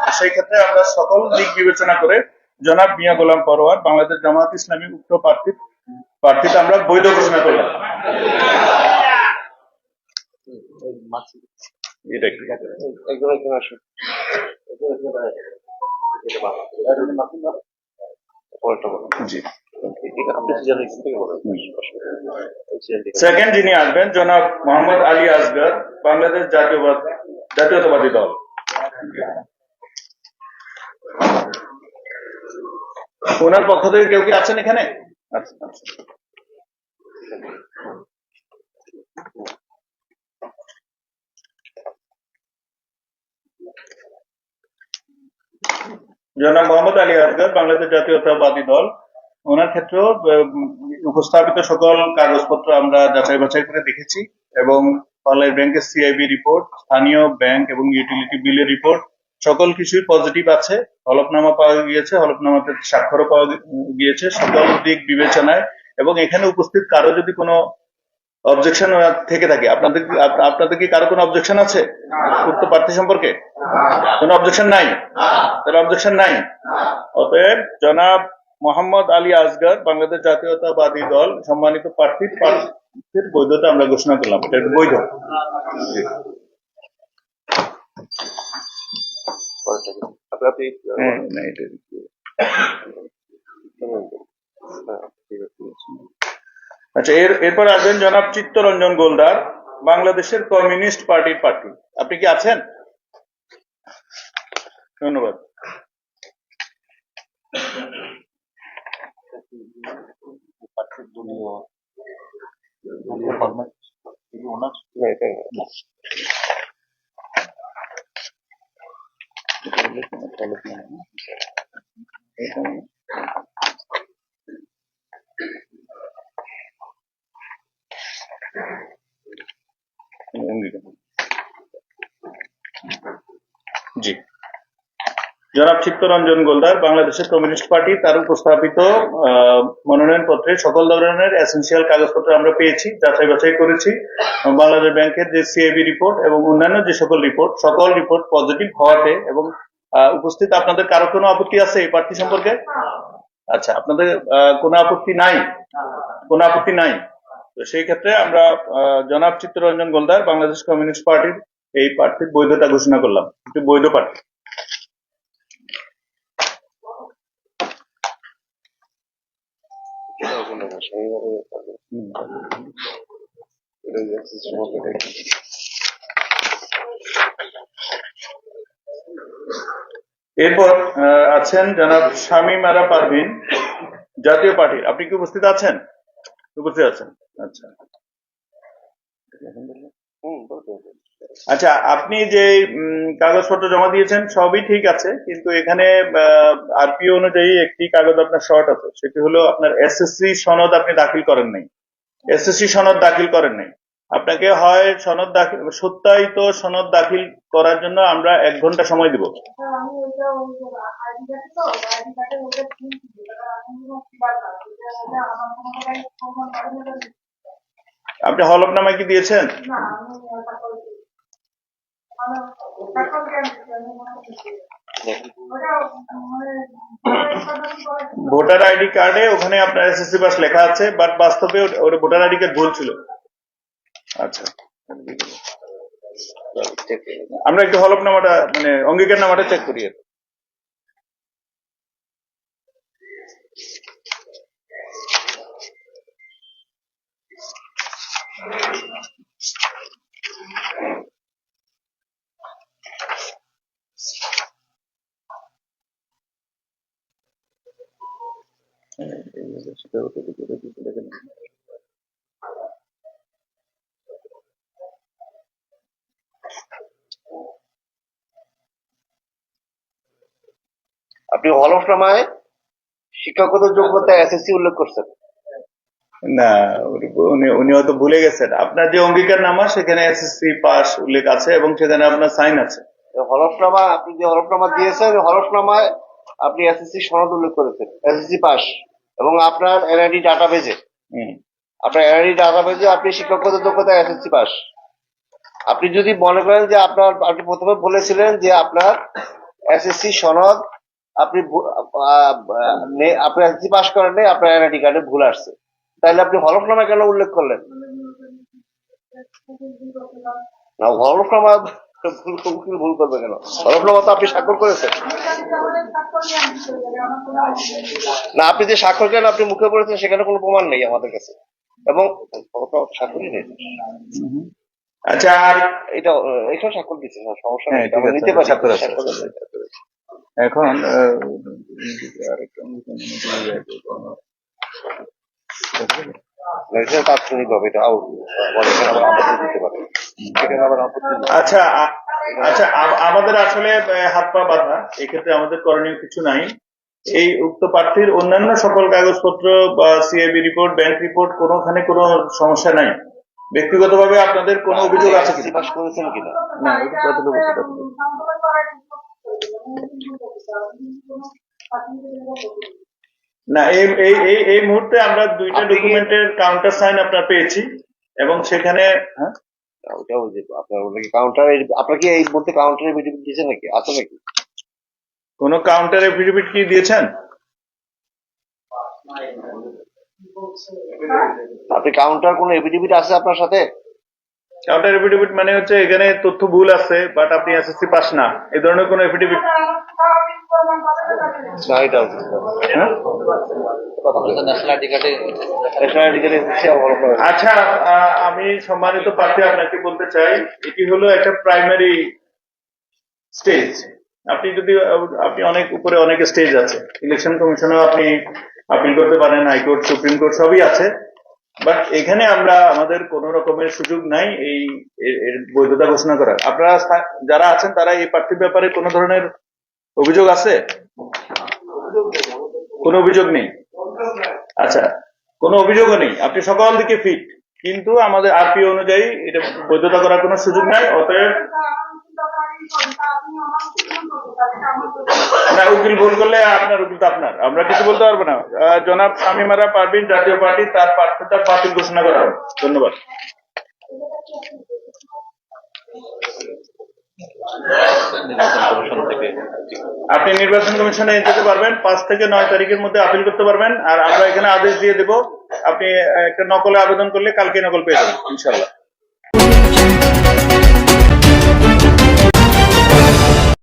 সেই ক্ষেত্রে আমরা সকল দিক বিবেচনা করে জনাব মিয়া গোলাম পরোয়ার, বাংলাদেশ জামাত ইসলামী উক্ত প্রার্থী প্রার্থীতে আমরা বৈধ ঘোষণা করলাম। সেকেন্ড যিনি আসবেন, জনাব মোহাম্মদ আলী আসগর বাংলাদেশ জাতীয়বাদ জাতীয়তাবাদী দল। ওনার পক্ষ থেকে কেউ কি আছেন এখানে? আচ্ছা আচ্ছা। জনাব মোহাম্মদ আলী আসগর বাংলাদেশ জাতীয়তাবাদী দল। ওনার ক্ষেত্রেও উম, উপস্থাপিত সকল কাগজপত্র আমরা যাচাই বাছাই করে দেখেছি এবং বাংলাদেশ ব্যাংকের সিআইবি রিপোর্ট স্থানীয় ব্যাংক এবং ইউটিলিটি বিলের রিপোর্ট সকল কিছুই পজিটিভ আছে, হলফনামা পাওয়া গিয়েছে, হলফনামাতে স্বাক্ষরও পাওয়া গিয়েছে, সকল দিক বিবেচনায় এবং এখানে উপস্থিত কারও যদি কোনো অবজেকশন থেকে থাকে, আপনাদের আপনাদের কি কারও কোনো অবজেকশন আছে? উক্ত প্রার্থী সম্পর্কে? কোনো অবজেকশন নাই? তাহলে অবজেকশন নাই। অতএব জনাব মোহাম্মদ আলী আসগর বাংলাদেশ জাতীয়তাবাদী দল, সম্মানিত প্রার্থী, প্রার্থীর বৈধতা আমরা ঘোষণা করলাম। এটা বৈধ জি। পরেরটা হ্যাঁ, না, এটা ঠিক আছে। আচ্ছা এর এরপর আসবেন জনাব চিত্তরঞ্জন গোলদার বাংলাদেশের কমিউনিস্ট পার্টির প্রার্থী আপনি কি আছেন ধন্যবাদ না। জি। জনাব চিত্তরঞ্জন গোলদার বাংলাদেশের কমিউনিস্ট পার্টি তার উপস্থাপিত আহ, মনোনয়ন পত্রে সকল ধরনের এসেন্সিয়াল কাগজপত্র আমরা পেয়েছি যাচাই বাছাই করেছি। বাংলাদেশ ব্যাংকের যে সিআইবি রিপোর্ট এবং অন্যান্য যে সকল রিপোর্ট সকল রিপোর্ট পজিটিভ হওয়াতে এবং উপস্থিত আপনাদের কারও কোনো আপত্তি আছে এই প্রার্থী সম্পর্কে? আচ্ছা আপনাদের কোনো আপত্তি নাই? কোনো আপত্তি নাই? তো সেই ক্ষেত্রে আমরা জনাব চিত্তরঞ্জন গোলদার, বাংলাদেশ কমিউনিস্ট পার্টির এই প্রার্থীর বৈধতা ঘোষণা করলাম। একটি বৈধ প্রার্থী। এটা ওই access সম্পর্কে দেখি। এরপর আছেন জনাব শামীম আরা পারভিন জাতীয় পার্টি। আপনি কি উপস্থিত আছেন? উপস্থিত আছেন। আচ্ছা। আচ্ছা আপনি যে কাগজপত্র জমা দিয়েছেন সবই ঠিক আছে কিন্তু এখানে আরপিও অনুযায়ী একটি কাগজ আপনার শর্ট আছে। সেটি হলো আপনার এসএসসি সনদ আপনি দাখিল করেন নাই। এসএসসি সনদ দাখিল করেন নাই। আপনাকে হয় সনদ দাখিল, সত্যায়িত সনদ দাখিল করার জন্য আমরা এক ঘণ্টা সময় দিব। আপনি হলফনামায় কি দিয়েছেন? ভোটার আইডি কার্ডে ওখানে আপনার এসএসসি পাস লেখা আছে, বাট বাস্তবে ওটা ভোটার আইডি কার্ড ভুল ছিল। আচ্ছা। আমরা একটু হলফনামাটা মানে অঙ্গীকার নামাটা চেক করি আর কি। আপনি হলফনামায় শিক্ষাগত যোগ্যতা এসএসসি উল্লেখ করছেন। না উনি- উনি হয়তো ভুলে গেছেন। আপনার যে অঙ্গীকার নামা সেখানে এসএসসি পাস উল্লেখ আছে এবং সেখানে আপনার সাইন আছে। হলফনামা আপনি যে হলফনামা দিয়েছেন হলফনামায় আপনি এসএসসি সনদ উল্লেখ করেছেন। এসএসসি পাস এবং আপনার এনআইডি ডাটাবেজে আপনার এনআইডি ডাটাবেজে আপনি শিক্ষাগত যোগ্যতা এসএসসি পাস আপনি যদি মনে করেন যে আপনার আপনি প্রথমে বলেছিলেন যে আপনার এসএসসি সনদ আপনি আপনি এসএসসি পাস করেন নাই আপনার এনআইডি কার্ডে ভুল আসছে। তাহলে আপনি হলফনামা কেন উল্লেখ করলেন? না হলফনামা ভুল ভুল করবে কেন? হলফনামা তো আপনি স্বাক্ষর করেছেন। না আপনি যে স্বাক্ষর করেন আপনি মুখে করেছেন সেখানে কোনো প্রমাণ নেই আমাদের কাছে। এবং স্বাক্ষরই নেই। আচ্ছা আর এটা এটাও স্বাক্ষর দিচ্ছে না সমস্যা হ্যাঁ, নেই আছে, নিতে পারি স্বাক্ষর এখন। আচ্ছা আচ্ছা আমাদের আসলে হাত পা বাঁধা এক্ষেত্রে আমাদের করণীয় কিছু নাই এই উক্ত প্রার্থীর অন্যান্য সকল কাগজপত্র বা সিআইবি রিপোর্ট ব্যাংক রিপোর্ট কোনোখানে কোনো সমস্যা নাই ব্যক্তিগতভাবে আপনাদের কোনো অভিযোগ আছে কিনা না? না এই এই এই মুহূর্তে আমরা দুইটা ডকুমেন্টের কাউন্টার সাইন আপনার পেয়েছি এবং সেখানে হ্যাঁ? ওটাও যে আপনার ওটাকে কাউন্টার আপনার কি এই মুহূর্তে কাউন্টারে ভিডিও দিয়েছে নাকি? আছে নাকি? কোন কাউন্টার এফিডেভিট কি দিয়েছেন? আপনি কাউন্টার কোনো এফিডেভিট আছে আপনার সাথে? কাউন্টার এফিডেভিট মানে হচ্ছে এখানে তথ্য ভুল আছে বাট আপনি এসএসসি পাস না। এই ধরনের কোনো এফিডেভিট হ্যাঁ। আচ্ছা আমি সম্মানিত প্রার্থী আপনাকে বলতে চাই এটি হলো একটা প্রাইমারি স্টেজ আপনি যদি আপনি অনেক উপরে অনেক স্টেজ আছে। ইলেকশন কমিশনেও আপনি আপিল করতে পারেন হাইকোর্ট সুপ্রিম কোর্ট সবই আছে। বাট এখানে আমরা আমাদের কোন রকমের সুযোগ নাই এই বৈধতা ঘোষণা করার। আপনারা যারা আছেন, তারা এই প্রার্থীর ব্যাপারে কোনো ধরনের অভিযোগ আছে? কোনো অভিযোগ নেই? আচ্ছা কোনো অভিযোগও নেই। আপনি সকাল দিকে ফিট কিন্তু আমাদের আরপি অনুযায়ী এটা বৈধতা করার কোনো সুযোগ নাই, অতএব না উকিল ভুল করলে আপনার উকিল তো আপনার। আমরা কিছু বলতে পারব না। জনাব শামিমারা জাতীয় পার্টি তার বাতিল ঘোষণা করা ধন্যবাদ। আপনি নির্বাচন কমিশনে যেতে পারবেন, পাঁচ থেকে নয় তারিখের মধ্যে আপিল করতে পারবেন, আর আমরা এখানে আদেশ দিয়ে দেব, আপনি একটা নকলে আবেদন করলে কালকে নকল পেয়ে যাবেন ইনশাল্লাহ